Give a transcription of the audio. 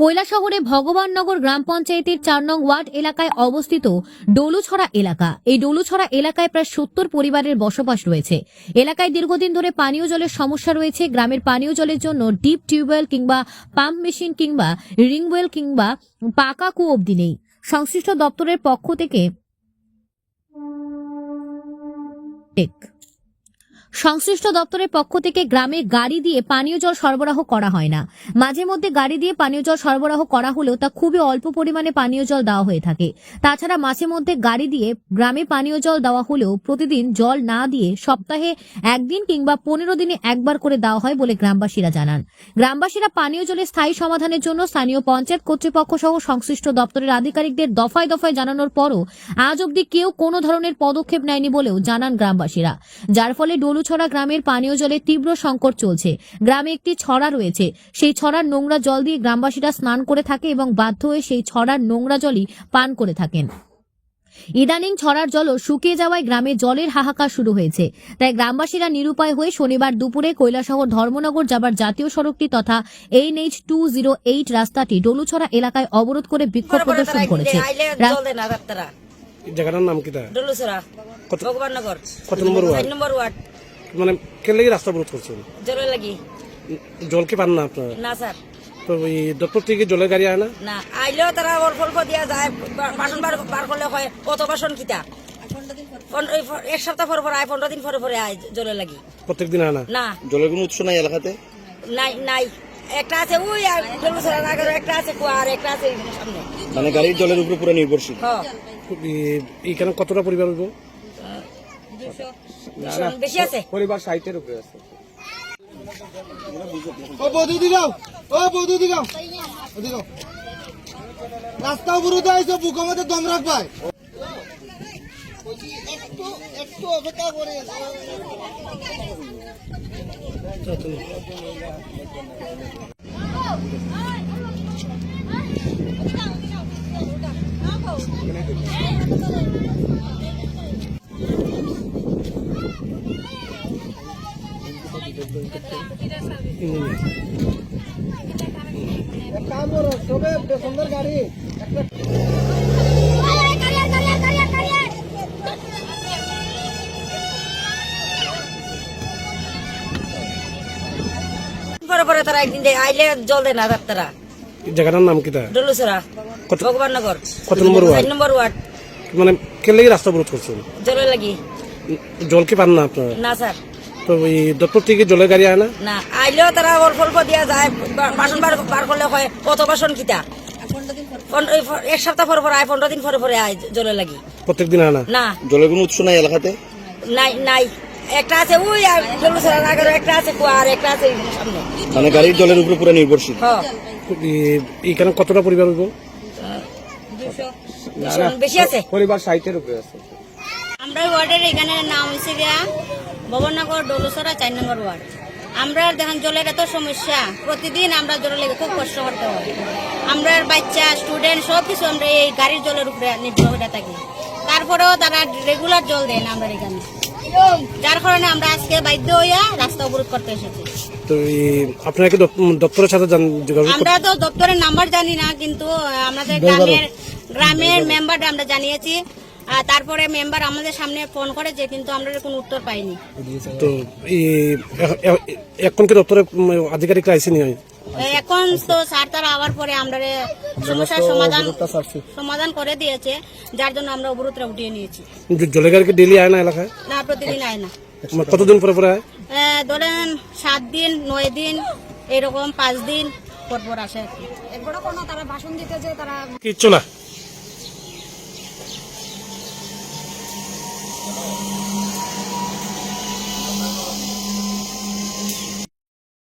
কৈলাসহরে ভগবাননগর গ্রাম পঞ্চায়েতের চার নং ওয়ার্ড এলাকায় অবস্থিত ডলুছড়া এলাকা। এই ডলুছড়া এলাকায় প্রায় সত্তর পরিবারের বসবাস রয়েছে। এলাকায় দীর্ঘদিন ধরে পানীয় জলের সমস্যা রয়েছে। গ্রামের পানীয় জলের জন্য ডিপ টিউবওয়েল কিংবা পাম্প মেশিন কিংবা রিংওয়েল কিংবা পাকা কূপ অব্দি নেই। সংশ্লিষ্ট দপ্তরের পক্ষ থেকে সংশ্লিষ্ট দপ্তরের পক্ষ থেকে গ্রামে গাড়ি দিয়ে পানীয় জল সরবরাহ করা হয় না। মাঝে মধ্যে গাড়ি দিয়ে পানীয় জল সরবরাহ করা হলেও তা খুবই অল্প পরিমাণে পানীয় জল দেওয়া হয়ে থাকে। তাছাড়া মাঝে মধ্যে গাড়ি দিয়ে গ্রামে পানীয় জল দেওয়া হলেও প্রতিদিন জল না দিয়ে সপ্তাহে একদিন কিংবা পনেরো দিনে একবার করে দেওয়া হয় বলে গ্রামবাসীরা জানান। গ্রামবাসীরা পানীয় জলের স্থায়ী সমাধানের জন্য স্থানীয় পঞ্চায়েত কর্তৃপক্ষ সহ সংশ্লিষ্ট দপ্তরের আধিকারিকদের দফায় দফায় জানানোর পরও আজ অবধি কেউ কোনো ধরনের পদক্ষেপ নেয়নি বলেও জানান গ্রামবাসীরা। যার ফলে ডলুছড়া গ্রামের পানীয় জলের তীব্র সংকট চলছে। গ্রামে একটি ছড়া রয়েছে। সেই ছড়ার নোংরা জল দিয়ে গ্রামবাসীরা স্নান করে থাকে এবং বাধ্য হয়ে সেই ছড়ার নোংরা জলই পান করে থাকেন। ইদানিং ছড়ার জলও শুকিয়ে যাওয়ায় গ্রামে জলের হাহাকার শুরু হয়েছে। তাই গ্রামবাসীরা নিরুপায় হয়ে শনিবার দুপুরে কৈলাসহর ধর্মনগর যাবার জাতীয় সড়কটি তথা N H two zero eight রাস্তাটি ডলুছড়া এলাকায় অবরোধ করে বিক্ষোভ প্রদর্শন করেছে। জায়গাটার নাম ভগবাননগর। কত নম্বর ওয়ার্ড? নম্বর ওয়ার্ড। মানে কে লাগি রাস্তা অবরোধ করছেন? জলের লাগি। জল কি পান না আপনারা? না স্যার। তো এই দপ্তর থেকে জলের গাড়ি আয় না না আইলেও তারা অল্প অল্প দিয়া যায় বাসন বার বার করলে হয় কত বাসন কিতা? এক সপ্তাহ পরে পরে আয় পনেরো দিন পরে পরে আয় জলের লাগি। প্রত্যেক দিন আয় না। না জলের কোনো উৎস নাই এলাকাতে? নাই নাই। একটা আছে ওই আগে একটা আছে কুয়া আর একটা আছে সামনে। মানে গাড়ির জলের উপরে পুরো নির্ভরশীল? হ এই- এইখানে কতটা পরিবার হইব? বেশি আছে। পরিবার সাইটের উপরে আছে। ও বৌদি দিগাও ও বৌদি দিগাও দিগাও রাস্তা অবরোধ আইসো বুক আমাদের দম রাখবাই। একটু একটু অপেক্ষা করে সুন্দর গাড়ি একটা পরে পরে তারা? একদিন আইলে জল দেয় না ডাক্তারা এই জায়গাটার নাম কিটা ডলুসরা কত- ভগবাননগর কত নম্বর চার ওয়ার্ড? নম্বর ওয়ার্ড। মানে কে লেগে রাস্তা অবরোধ করছেন? জলের লাগি। জল কি পান না আপনারা? না স্যার। তো এই দপ্তর থেকে জলের গাড়ি আয় না না আইলেও তারা অল্প অল্প দিয়া যায় বাসন বার বার করলে হয় কত বাসন কিতা? এক সপ্তাহ পরে পরে আয় পনেরো দিন পরে পরে আয় জলের লাগি। প্রত্যেক দিন আয় না। না জলের কোনো উৎস নাই এলাকাতে? নাই নাই। একটা আছে ওই ডলুসরা আগে একটা আছে কুয়া আর একটা আছে সামনে। মানে গাড়ির জলের উপরে পুরো নির্ভরশীল? হ এই- এইখানে কতটা পরিবার হইব? বেশি আছে? পরিবার সাইটের উপরে আছে। আমরা ওয়ার্ডের এখানে নাম হয়েছে গিয়া ভবননগর ডলুসরা চার নম্বর ওয়ার্ড। আমরা দেখেন জলের এত সমস্যা। প্রতিদিন আমরা জলের লেগে খুব কষ্ট করতে হয়। আমরা বাচ্চা স্টুডেন্ট সব কিছু আমরা এই গাড়ির জলের উপরে নির্ভর করে থাকি। তারপরেও তারা রেগুলার জল দেয় না আমরা এখানে। যার কারণে আমরা আজকে বাধ্য হইয়া রাস্তা অবরোধ করতে এসেছি। তো আপনারা কি দপ্তরের সাথে আমরা তো দপ্তরের নাম্বার জানি না কিন্তু আমাদের গ্রামের গ্রামের মেম্বার আমরা জানিয়েছি। আর তারপরে মেম্বার আমাদের সামনে ফোন করেছে কিন্তু আমরা কোনো উত্তর পাইনি। তো এখন কি দপ্তরে উম, আধিকারিকরা আইসেনি হয় এখন তো স্যার তারা আবার পরে আমরা সমস্যার সমাধান সমাধান করে দিয়েছে যার জন্য আমরা অবরোধটা উঠিয়ে নিয়েছি। জলের গাড়ি কি ডেলি আয় না এলাকায়? না প্রতিদিন আয় না। মানে কতদিন পরে পরে আহ, ধরেন সাত দিন নয় দিন এরকম পাঁচ দিন পর পর আসে কিচ্ছু না।